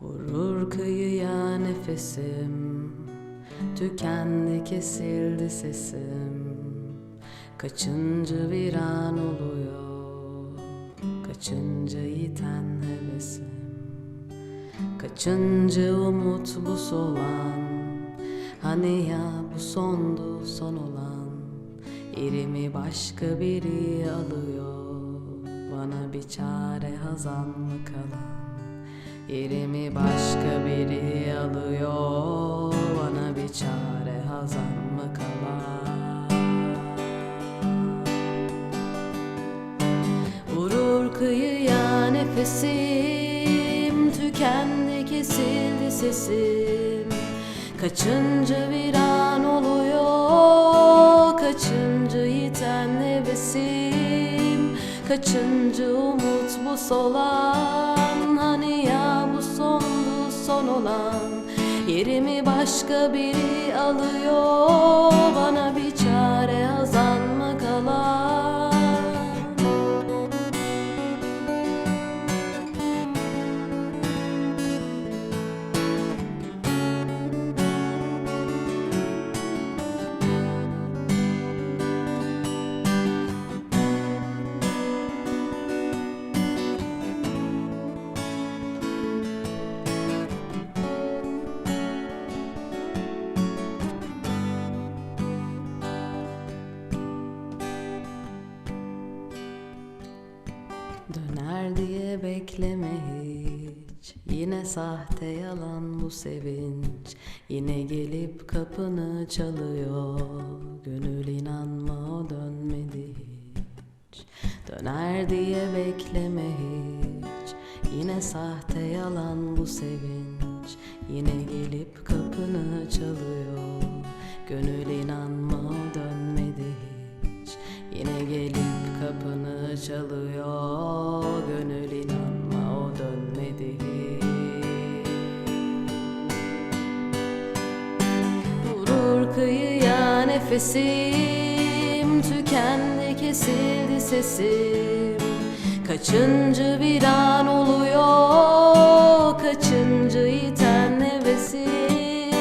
Vurur kıyıya nefesim. Tükendi kesildi sesim. Kaçıncı viran oluyor? Kaçıncı yiten hevesim? Kaçıncı umut bu solan Hani ya bu sondu son olan? Yerimi başka biri alıyor. Bana bir çare hazan mı kalan Yerimi başka biri alıyor Bana bir çare hazan mı kalan? Vurur kıyıya nefesim Tükendi kesildi sesim. Kaçıncı viran oluyor Kaçıncı yiten hevesim Kaçıncı umut bu solan Hani ya bu sondu son olan? Yerimi başka biri alıyor. Bana bir çare hazan Döner diye bekleme hiç. Yine sahte yalan bu sevinç. Yine gelip kapını çalıyor. Gönül inanma o dönmedi hiç. Döner diye bekleme hiç. Yine sahte yalan bu sevinç. Yine gelip kapını çalıyor. Gönül inanma o dönmedi hiç. Yine gelip kapını çalıyor. Gönül inanma o dönmedi Vurur kıyıya nefesim Tükendi kesildi sesim. Kaçıncı viran oluyor Kaçıncı yiten hevesim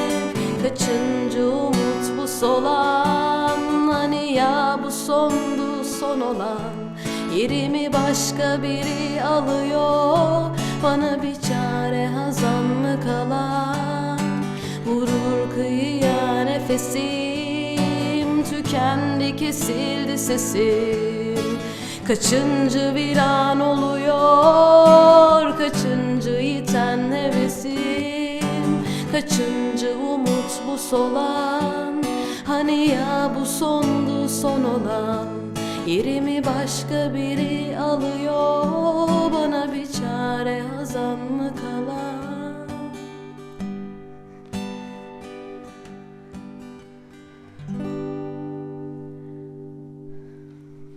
Kaçıncı umut bu solan Hani ya bu sondu son olan Yerimi başka biri alıyor. Bana bir çare hazan mı kalan? Vurur kıyıya nefesim Tükendi kesildi sesim. Kaçıncı viran oluyor? Kaçıncı yiten hevesim? Kaçıncı umut bu solan Hani ya bu sondu son olan Yerimi başka biri alıyor